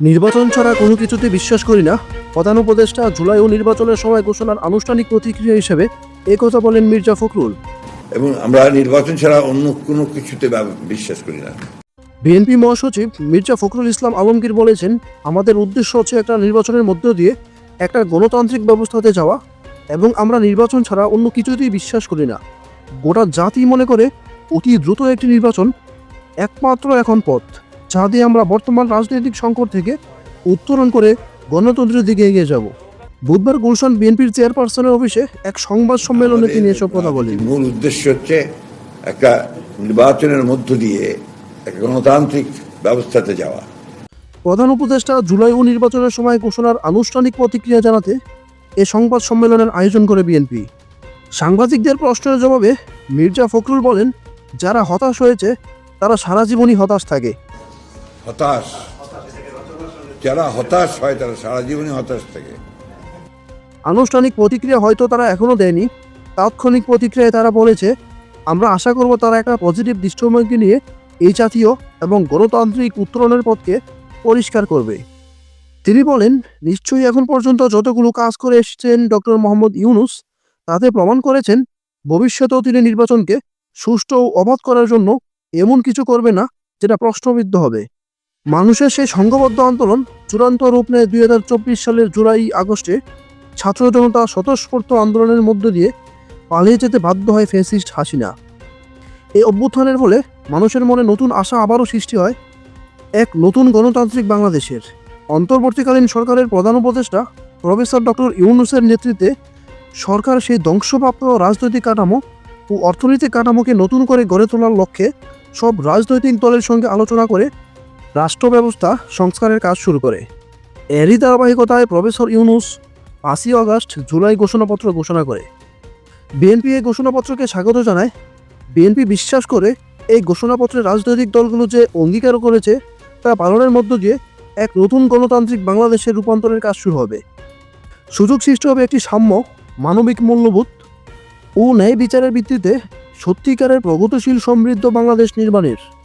নির্বাচন ছাড়া কোনো কিছুতে বিশ্বাস করি না। প্রধান উপদেষ্টা জুলাই ও নির্বাচনের সময় ঘোষণার আনুষ্ঠানিক প্রতিক্রিয়া হিসেবে কথা বলেন মির্জা ফখরুল। এবং আমরা নির্বাচন ছাড়া অন্য কোনো কিছুতে বিশ্বাস করি না। বিএনপি মহাসচিব মির্জা ফখরুল ইসলাম আলমগীর বলেছেন আমাদের উদ্দেশ্য হচ্ছে একটা নির্বাচনের মধ্য দিয়ে একটা গণতান্ত্রিক ব্যবস্থাতে যাওয়া এবং আমরা নির্বাচন ছাড়া অন্য কিছুতেই বিশ্বাস করি না। গোটা জাতি মনে করে অতি দ্রুত একটি নির্বাচন একমাত্র এখন পথ। যা দিয়ে আমরা বর্তমান রাজনৈতিক সংকট থেকে উত্তরণ করে গণতন্ত্রের দিকে এগিয়ে যাব। বুধবার গুলশান বিএনপির চেয়ারপারসনের অফিসে এক সংবাদ সম্মেলনে তিনি এসব কথা বলেন। মূল উদ্দেশ্য হচ্ছে একটা নির্বাচনের মধ্য দিয়ে একটা গণতান্ত্রিক ব্যবস্থাতে যাওয়া। প্রধান উপদেষ্টা জুলাই ও নির্বাচনের সময় ঘোষণার আনুষ্ঠানিক প্রতিক্রিয়া জানাতে এ সংবাদ সম্মেলনের আয়োজন করে বিএনপি। সাংবাদিকদের প্রশ্নের জবাবে মির্জা ফখরুল বলেন যারা হতাশ হয়েছে তারা সারা জীবনই হতাশ থাকে। হতাশ। যারা হতাশ হয় তারা সারা জীবনই হতাশ থাকে। আনুষ্ঠানিক প্রতিক্রিয়া হয়তো তারা এখনও দেয়নি। তাৎক্ষণিক প্রতিক্রিয়ায় তারা বলেছে, আমরা আশা করব তারা একটা পজিটিভ দৃষ্টিভঙ্গি নিয়ে এই জাতীয় এবং গণতান্ত্রিক উত্তরণের পথকে পরিষ্কার করবে। তিনি বলেন, নিশ্চয়ই এখন পর্যন্ত যতগুলো কাজ করে এসেছেন ডক্টর মোহাম্মদ ইউনুস, তাতে প্রমাণ করেছেন ভবিষ্যতেও তিনি নির্বাচনকে সুষ্ঠু ও অবাধ করার জন্য এমন কিছু করবে না, যেটা প্রশ্নবিদ্ধ হবে। মানুষের সেই সংঘবদ্ধ আন্দোলন চূড়ান্ত রূপ নেয় দুই হাজার চব্বিশ সালের জুলাই আগস্টে। ছাত্র জনতা স্বতঃস্ফূর্ত আন্দোলনের মধ্য দিয়ে পালিয়ে যেতে বাধ্য হয় ফেসিস্ট হাসিনা। এই অভ্যুত্থানের ফলে মানুষের মনে নতুন আশা আবারও সৃষ্টি হয় এক নতুন গণতান্ত্রিক বাংলাদেশের। অন্তর্বর্তীকালীন সরকারের প্রধান উপদেষ্টা প্রফেসর ডক্টর ইউনুসের নেতৃত্বে সরকার সেই ধ্বংসপ্রাপ্ত রাজনৈতিক কাঠামো ও অর্থনৈতিক কাঠামোকে নতুন করে গড়ে তোলার লক্ষ্যে সব রাজনৈতিক দলের সঙ্গে আলোচনা করে রাষ্ট্র ব্যবস্থা সংস্কারের কাজ শুরু করে। এরই ধারাবাহিকতায় প্রফেসর ইউনুস পাঁচই আগস্ট জুলাই ঘোষণাপত্র ঘোষণা করে। বিএনপি এই ঘোষণাপত্রকে স্বাগত জানায়। বিএনপি বিশ্বাস করে এই ঘোষণাপত্রে রাজনৈতিক দলগুলো যে অঙ্গীকার করেছে, তা পালনের মধ্য দিয়ে এক নতুন গণতান্ত্রিক বাংলাদেশের রূপান্তরের কাজ শুরু হবে। সুযোগ সৃষ্টি হবে একটি সাম্য, মানবিক মূল্যবোধ ও ন্যায় বিচারের ভিত্তিতে সত্যিকারের প্রগতিশীল সমৃদ্ধ বাংলাদেশ নির্মাণের।